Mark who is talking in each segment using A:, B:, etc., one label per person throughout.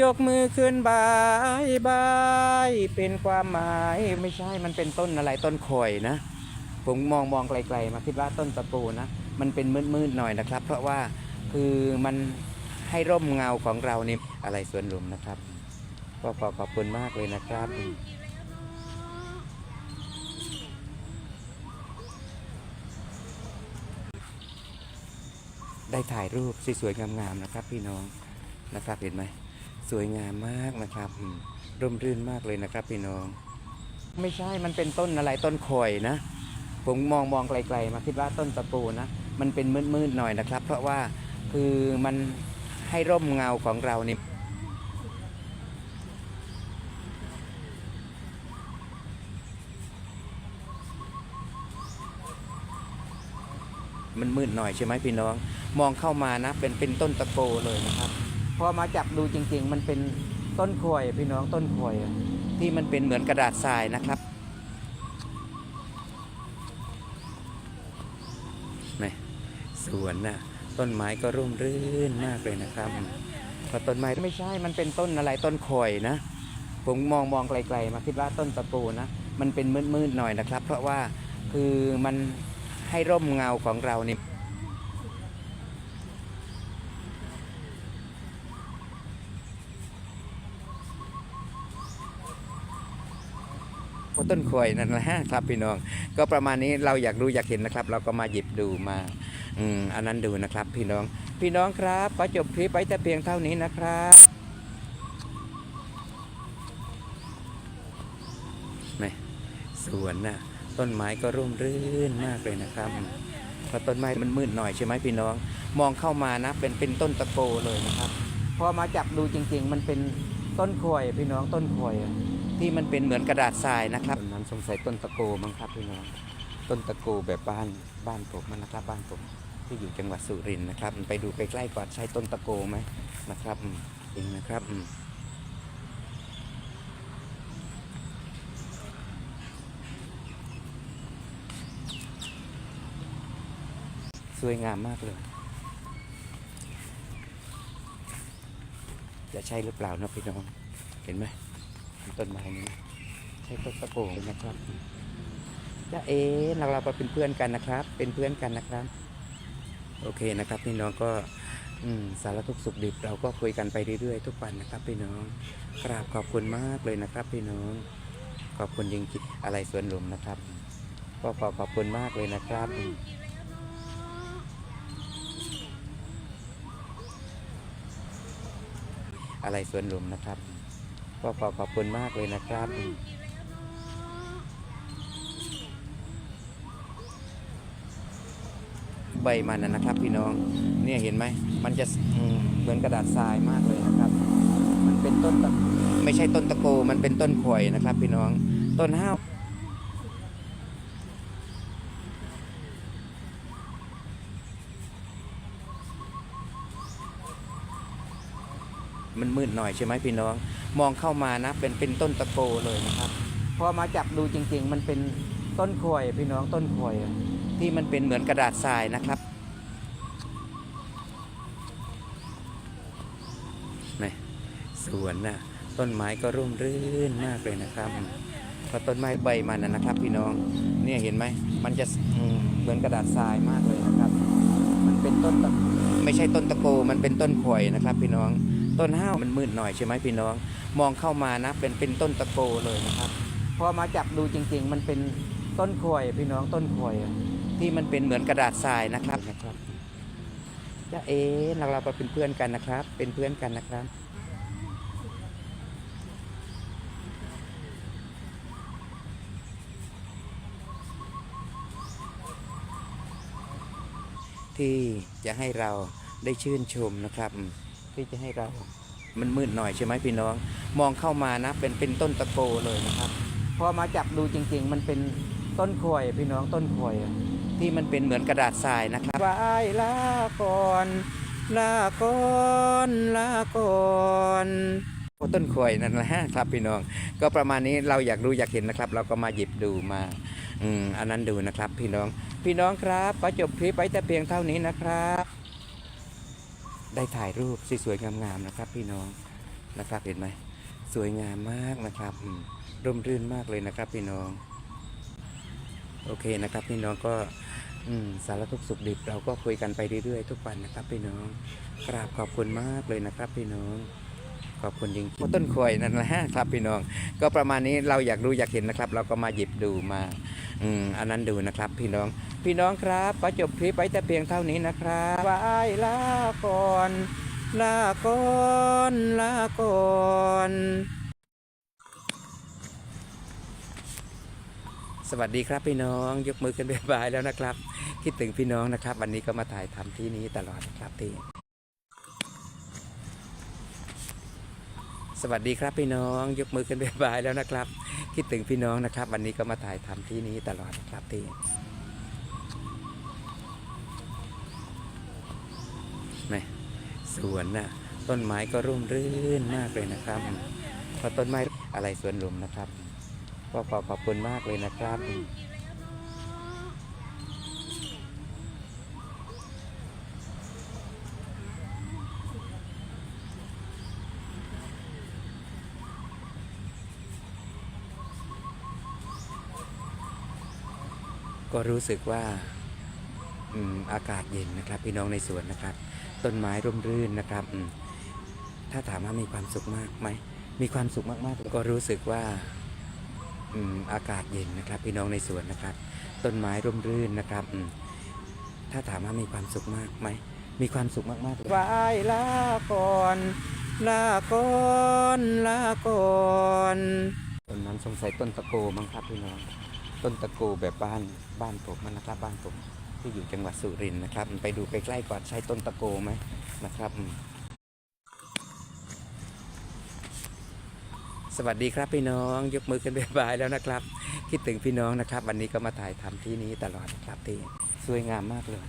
A: ยกมือขึ้นบายบายเป็นความหมายไม่ใช่มันเป็นต้นอะไรต้นข่อยนะ ผมมองมองไกลๆ มาคิดว่าต้นตะปูนะ มันเป็นมืดๆหน่อยนะครับ เพราะว่าคือมันให้ร่มเงาของเรานี่อะไรสวนหลุมนะครับก็ขอขอบคุณมากเลยนะครับได้ถ่ายรูปสวยๆงามๆนะครับพี่น้อง นะครับเห็นไหมสวยงามมากนะครับร่มรื่นมากเลยนะครับพี่น้อง ไม่ใช่มันเป็นต้นอะไรต้นข่อยนะ ผมมองมองไกลๆ มาคิดว่าต้นตะปูนะ มันเป็นมืดๆหน่อยนะครับ เพราะว่าคือมันให้ร่มเงาของเรานี่มันมืดหน่อยใช่ไหมพี่น้อง มองเข้ามานะ เป็นเป็นต้นตะโกเลยนะครับ พอมาจับดูจริง ๆ มันเป็นต้นข่อยพี่น้องต้นข่อยที่มันเป็นเหมือนกระดาษทรายนะครับนี่สวนน่ะต้นไม้ก็ร่มรื่นมากเลยนะครับพอต้นไม้ไม่ใช่มันเป็นต้นอะไรต้นข่อยนะ ผมมองมองไกลๆ มาคิดว่าต้นตะปูนะ มันเป็นมืดๆหน่อยนะครับ เพราะว่าคือมันให้ร่มเงาของเรานี่เพร ต้นข่อยนั่นแหละครับพี่น้อง ก็ประมาณนี้เราอยากรู้อยากเห็นนะครับ เราก็มาหยิบดูมาอืมอันนั้นดูนะครับ พี่น้อง พี่น้องครับขอจบคลิปไปแต่เพียงเท่านี้นะครับนี่สวนน่ะต้นไม้ก็ร่มรื่นมากเลยนะครับพอต้นไม้มันมืดหน่อยใช่ไหมพี่น้อง มองเข้ามานะเป็นเป็นต้นตะโกเลยนะครับ พอมาจับดูจริง ๆ มันเป็นต้นข่อยพี่น้องต้นข่อยอะ ที่มันเป็นเหมือนกระดาษทรายนะครับต้นนั้นสงสัยต้นตะโกมั้งครับพี่น้องต้นตะโกแบบบ้านบ้านผมมันนะครับบ้านผมที่อยู่จังหวัดสุรินทร์นะครับ ไปดูใกล้ๆก่อนใช่ต้นตะโกไหมนะครับอืมจริงนะครับสวยงามมากเลย จะใช่หรือเปล่านะพี่น้อง เห็นไหม ต้นไม้นี้นะใช่ต้นตะโกไหมนะครับจะเอ๋เราเราก็เป็นเพื่อนกันนะครับ เป็นเพื่อนกันนะครับ โอเคนะครับพี่น้องก็อสารทุกสุขดิบเราก็คุยกันไปเรื่อยๆทุกวันนะครับ พี่น้องกราบขอบคุณมากเลยนะครับ พี่น้องขอบคุณยิงจิตอะไรสวนหลุมนะครับ ก็ขอขอบคุณมากเลยนะครับอืมอะไรสวนหลุมนะครับ ก็ขอขอบคุณมากเลยนะครับ ใบมันนะครับ พี่น้อง เนี่ยเห็นไหม มันจะเหมือนกระดาษทรายมากเลยนะครับ มันเป็นต้นตะไม่ใช่ต้นตะโก มันเป็นต้นข่อยนะครับ พี่น้อง ต้นห้าวมันมืดหน่อยใช่ไหมพี่น้อง มองเข้ามานะเป็นเป็นต้นตะโกเลยนะครับพอมาจับดูจริง ๆ มันเป็นต้นข่อยพี่น้องต้นข่อยที่มันเป็นเหมือนกระดาษทรายนะครับนี่สวนน่ะต้นไม้ก็ร่มรื่นมากเลยนะครับพอต้นไม้ใบมันนะครับ พี่น้องเนี่ยเห็นไหมมันจะเหมือนกระดาษทรายมากเลยนะครับ มันเป็นต้นตะไม่ใช่ต้นตะโกมันเป็นต้นข่อยนะครับ พี่น้อง ต้นห้าวมันมืดหน่อยใช่ไหมพี่น้อง มองเข้ามานะเป็นเป็นต้นตะโกเลยนะครับพอมาจับดูจริง ๆ มันเป็นต้นข่อยพี่น้องต้นข่อยอะที่มันเป็นเหมือนกระดาษทรายนะครับนะครับจะเอ๋เราเราก็เป็นเพื่อนกันนะครับ เป็นเพื่อนกันนะครับที่จะให้เราได้ชื่นชมนะครับ ที่จะให้เรา มันมืดหน่อยใช่ไหมพี่น้อง มองเข้ามานะเป็นเป็นต้นตะโกเลยนะครับพอมาจับดูจริง ๆ มันเป็นต้นข่อยพี่น้องต้นข่อยอะที่มันเป็นเหมือนกระดาษทรายนะครับวายลาก่อนลาก่อนลาก่อนโอ้ต้นข่อยนั่นแหละครับพี่น้อง ก็ประมาณนี้เราอยากรู้อยากเห็นนะครับ เราก็มาหยิบดูมาอืมอันนั้นดูนะครับ พี่น้อง พี่น้องครับขอจบคลิปไว้แต่เพียงเท่านี้นะครับ ได้ถ่ายรูปสวยๆงามๆนะครับ พี่น้องนะครับเห็นไหมสวยงามมากนะครับร่มรื่นมากเลยนะครับ พี่น้อง โอเคนะครับ พี่น้องก็อืสารทุกสุขดิบเราก็คุยกันไปเรื่อยๆทุกวันนะครับ พี่น้องกราบขอบคุณมากเลยนะครับ พี่น้องขอบคุณจริงๆต้นข่อยนั่นแหละครับ พี่น้อง ก็ประมาณนี้เราอยากรู้อยากเห็นนะครับ เราก็มาหยิบดูมา อืมอันนั้นดูนะครับพี่น้อง พี่น้องครับก็จบคลิปไว้แต่เพียงเท่านี้นะครับบายลาก่อนลาก่อนลาก่อนสวัสดีครับพี่น้องยกมือขึ้นบายบายแล้วนะครับ คิดถึงพี่น้องนะครับ วันนี้ก็มาถ่ายทำที่นี้ตลอดนะครับที่สวัสดีครับพี่น้องยกมือขึ้นบายบายแล้วนะครับ คิดถึงพี่น้องนะครับ วันนี้ก็มาถ่ายทำที่นี้ตลอดนะครับที่สวนน่ะต้นไม้ก็ร่มรื่นมากเลยนะครับเพราะต้นไม้อะไรสวนลุมนะครับ ก็ขอขอบคุณมากเลยนะครับ ก็รู้สึกว่าอืมอากาศเย็นนะครับ พี่น้องในสวนนะครับ ต้นไม้ร่มรื่นนะครับอืมถ้าถามว่ามีความสุขมากไหมมีความสุขมากๆ ก็รู้สึกว่าอืมอากาศเย็นนะครับ พี่น้องในสวนนะครับ ต้นไม้ร่มรื่นนะครับอืมถ้าถามว่ามีความสุขมากไหมมีความสุขมากๆไหวลาก่อนลาก่อนลาก่อนต้นนั้นสงสัยต้นตะโกมั้งครับพี่น้อง ต้นตะโกแบบบ้าน บ้านผมนะครับ บ้านผมที่อยู่จังหวัดสุรินทร์นะครับ ไปดูใกล้ๆก่อนใช่ต้นตะโกไหมนะครับ สวัสดีครับพี่น้องยกมือขึ้นบายบายแล้วนะครับ คิดถึงพี่น้องนะครับ วันนี้ก็มาถ่ายทำที่นี้ตลอดนะครับที่สวยงามมากเลย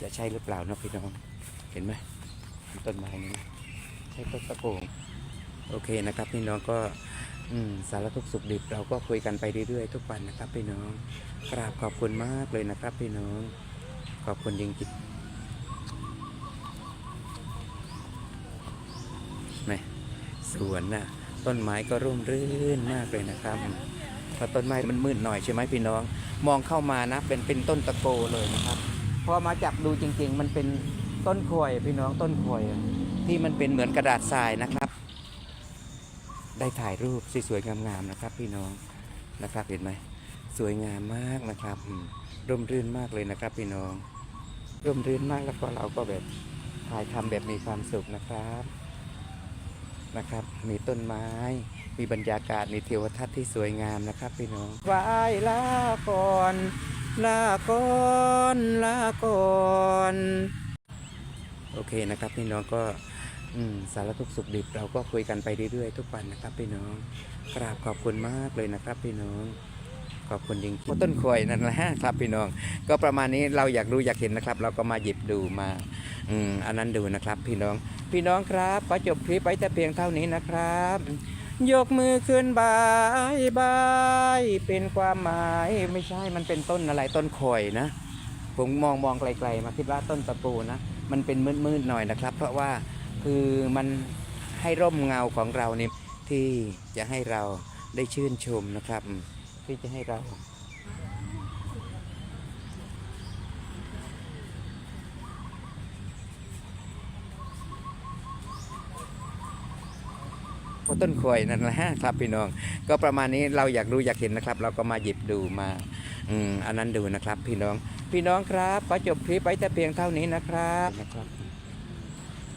A: จะใช่หรือเปล่านะพี่น้อง เห็นไหมต้นไม้นี้ใช่ต้นตะโกงโอเคนะครับ พี่น้องก็ สารทุกสุขดิบเราก็คุยกันไปเรื่อยๆ ทุกวันนะครับพี่น้อง กราบขอบคุณมากเลยนะครับพี่น้อง ขอบคุณจริงๆนี่สวนน่ะต้นไม้ก็ร่มรื่นมากเลยนะครับเพราะต้นไม้มันมืดหน่อยใช่ไหมพี่น้อง มองเข้ามานะเป็นเป็นต้นตะโกเลยนะครับ พอมาจับดูจริง ๆ มันเป็นต้นข่อยพี่น้องต้นข่อยที่มันเป็นเหมือนกระดาษทรายนะครับ ได้ถ่ายรูปสวยๆงามๆนะครับพี่น้องนะครับเห็นไหมสวยงามมากนะครับร่มรื่นมากเลยนะครับพี่น้องร่มรื่นมากแล้วก็เราก็แบบถ่ายทำแบบมีความสุขนะครับนะครับ มีต้นไม้ มีบรรยากาศมีเทวทัศน์ที่สวยงามนะครับพี่น้องไหวลาก่อนลาก่อนลาก่อนโอเคนะครับพี่น้องก็ สารทุกข์สุขดิบเราก็คุยกันไปเรื่อยๆทุกวันนะครับพี่น้อง กราบขอบคุณมากเลยนะครับพี่น้องขอบคุณจริงๆต้นข่อยนั่นแหละครับพี่น้อง ก็ประมาณนี้เราอยากรู้อยากเห็นนะครับ เราก็มาหยิบดูมาอืมอันนั้นดูนะครับ พี่น้อง พี่น้องครับก็จบคลิปไว้แต่เพียงเท่านี้นะครับ ยกมือขึ้นบายบายเป็นความหมายไม่ใช่มันเป็นต้นอะไรต้นข่อยนะ ผมมองมองไกลๆ มาคิดว่าต้นตะปูนะ มันเป็นมืดๆหน่อยนะครับ เพราะว่า คือมันให้ร่มเงาของเราเนี่ยที่จะให้เราได้ชื่นชมนะครับ ที่จะให้เราต้นข่อยนั่นแหละครับพี่น้อง ก็ประมาณนี้เราอยากรู้อยากเห็นนะครับ เราก็มาหยิบดูมาอืมอันนั้นดูนะครับ พี่น้อง พี่น้องครับก็จบคลิปไว้แต่เพียงเท่านี้นะครับนะครับ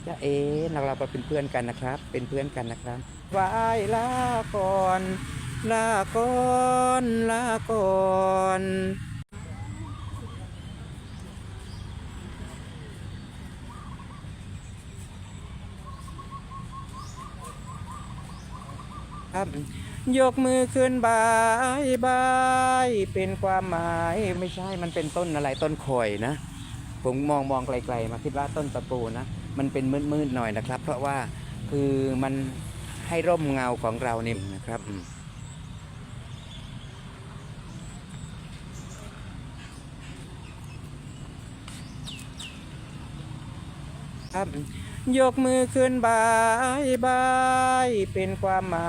A: จะเอ๋เราเราเป็นเพื่อนกันนะครับ เป็นเพื่อนกันนะครับไหวลาก่อนลาก่อนลาก่อนครับยกมือขึ้นบายบายเป็นความหมายไม่ใช่มันเป็นต้นอะไรต้นข่อยนะ ผมมองมองไกลๆมาคิดว่าต้นตะปูนะ มันเป็นมืดๆหน่อยนะครับ เพราะว่าคือมันให้ร่มเงาของเราเนี่ยนะครับครับยกมือขึ้นบายบายเป็นความหมาย